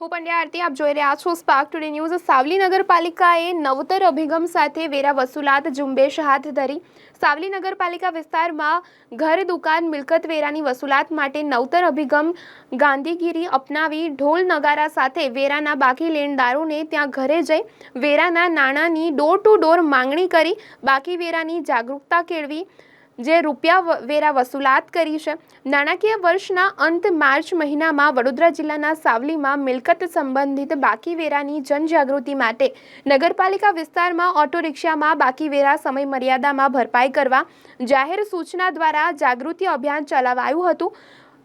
હું પંડ્યા આરતી, આપ જોઈ રહ્યા છો સ્પાર્ક ટુડે ન્યૂઝ સાવલી નગરપાલિકાએ નવતર અભિગમ સાથે વેરા વસૂલાત ઝુંબેશ હાથ ધરી. સાવલી નગરપાલિકા વિસ્તારમાં ઘર, દુકાન, મિલકત વેરાની વસૂલાત માટે નવતર અભિગમ ગાંધીગીરી અપનાવી ઢોલ નગારા સાથે વેરાના બાકી લેણદારોને ત્યાં ઘરે જઈ વેરાના નાણાંની ડોર ટુ ડોર માંગણી કરી બાકી વેરાની જાગૃતતા કેળવી. જે રૂપિયા વેરા વસૂલાત કરી છે. નાણાકીય વર્ષના અંત માર્ચ મહિનામાં વડોદરા જિલ્લાના સાવલીમાં મિલકત સંબંધિત બાકી વેરાની જનજાગૃતિ માટે નગરપાલિકા વિસ્તારમાં ઓટો રિક્ષામાં બાકી વેરા સમય મર્યાદામાં ભરપાઈ કરવા જાહેર સૂચના દ્વારા જાગૃતિ અભિયાન ચલાવાયું હતું.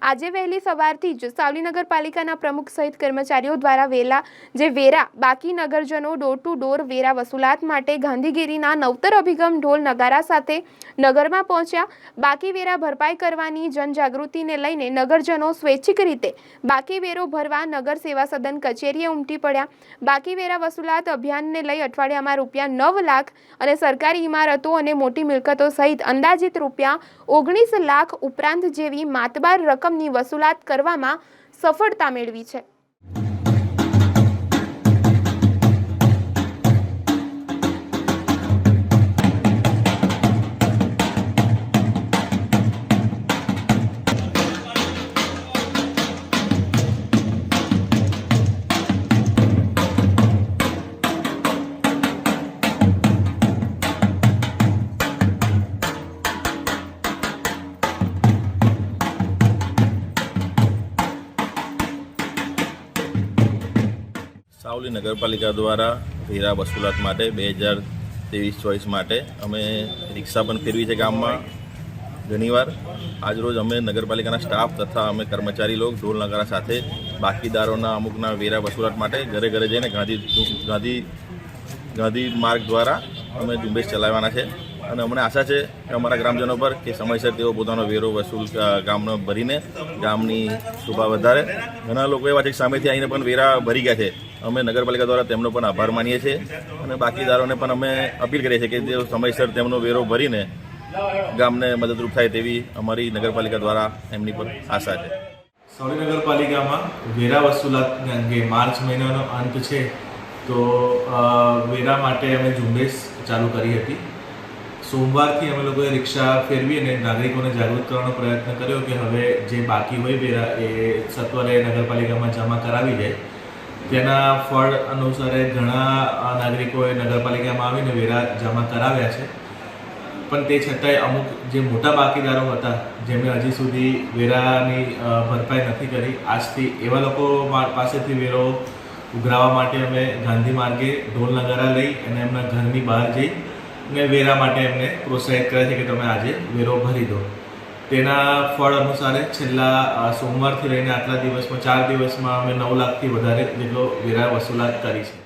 આજે વહેલી સવારથી જ સાવલી નગરપાલિકાના પ્રમુખ સહિત કર્મચારીઓ દ્વારા વેલા જે વેરા, બાકી નગરજનો ડોર ટુ ડોર વેરા વસૂલાત માટે ગાંધીગીરીના નવતર અભિગમ ઢોલ નગારા સાથે નગરમાં પહોંચ્યા. બાકી વેરા ભરપાઈ કરવાની જનજાગૃતિને લઈને નગરજનો સ્વૈચ્છિક રીતે બાકી વેરો ભરવા નગર સેવા સદન કચેરીએ ઉમટી પડ્યા. બાકી વેરા વસૂલાત અભિયાનને લઈ અઠવાડિયામાં રૂપિયા નવ લાખ અને સરકારી ઇમારતો અને મોટી મિલકતો સહિત અંદાજિત રૂપિયા ઓગણીસ લાખ ઉપરાંત જેવી માતબાર રકમની વસૂલાત કરવામાં સફળતા મેળવી છે. સાવલી નગરપાલિકા દ્વારા વેરા વસૂલાત માટે બે હજાર ત્રેવીસ ચોવીસ માટે અમે રિક્ષા પણ ફેરવી છે ગામમાં. ઘણીવાર આજરોજ અમે નગરપાલિકાના સ્ટાફ તથા અમે કર્મચારી લોકો ઢોલ નગારા સાથે બાકીદારોના અમુકના વેરા વસૂલાત માટે ઘરે ઘરે જઈને ગાંધી ગાંધી ગાંધી માર્ગ દ્વારા અમે ઝુંબેશ ચલાવવાના છે. અને અમને આશા છે કે અમારા ગ્રામજનો પર કે સમયસર તેઓ પોતાનો વેરો વસૂલ ગામનો ભરીને ગામની શોભા વધારે. ઘણા લોકો એવા છે સામેથી આવીને પણ વેરા ભરી ગયા છે. અમે નગરપાલિકા દ્વારા તેમનો પણ આભાર માનીએ છીએ અને બાકીદારોને પણ અમે અપીલ કરીએ છીએ કે તેઓ સમયસર તેમનો વેરો ભરીને ગામને મદદરૂપ થાય તેવી અમારી નગરપાલિકા દ્વારા એમની પર આશા છે. સૌરી નગરપાલિકામાં વેરા વસૂલાત અંગે માર્ચ મહિનાનો અંત છે, તો વેરા માટે અમે ઝુંબેશ ચાલુ કરી હતી. સોમવારથી અમે લોકોએ રિક્ષા ફેરવી અને નાગરિકોને જાગૃત કરવાનો પ્રયત્ન કર્યો કે હવે જે બાકી હોય વેરા એ સત્વરે નગરપાલિકામાં જમા કરાવી દે. તેના ફળ અનુસારે ઘણા નાગરિકોએ નગરપાલિકામાં આવીને વેરા જમા કરાવ્યા છે. પણ તે છતાંય અમુક જે મોટા બાકીદારો હતા, જેમણે હજી સુધી વેરાની ભરપાઈ નથી કરી, આજથી એવા લોકો પાસેથી વેરો ઉઘરાવવા માટે અમે ગાંધી માર્ગે ઢોલ નગારા લઈ અને એમના ઘરની બહાર જઈ અને વેરા માટે એમને પ્રોત્સાહિત કરે છે કે તમે આજે વેરો ભરી દો. તેના ફળ અનુસારે છેલ્લા સોમવારથી લઈને આટલા દિવસમાં, ચાર દિવસમાં અમે નવ લાખથી વધારે જેટલો વેરા વસૂલાત કરી છે.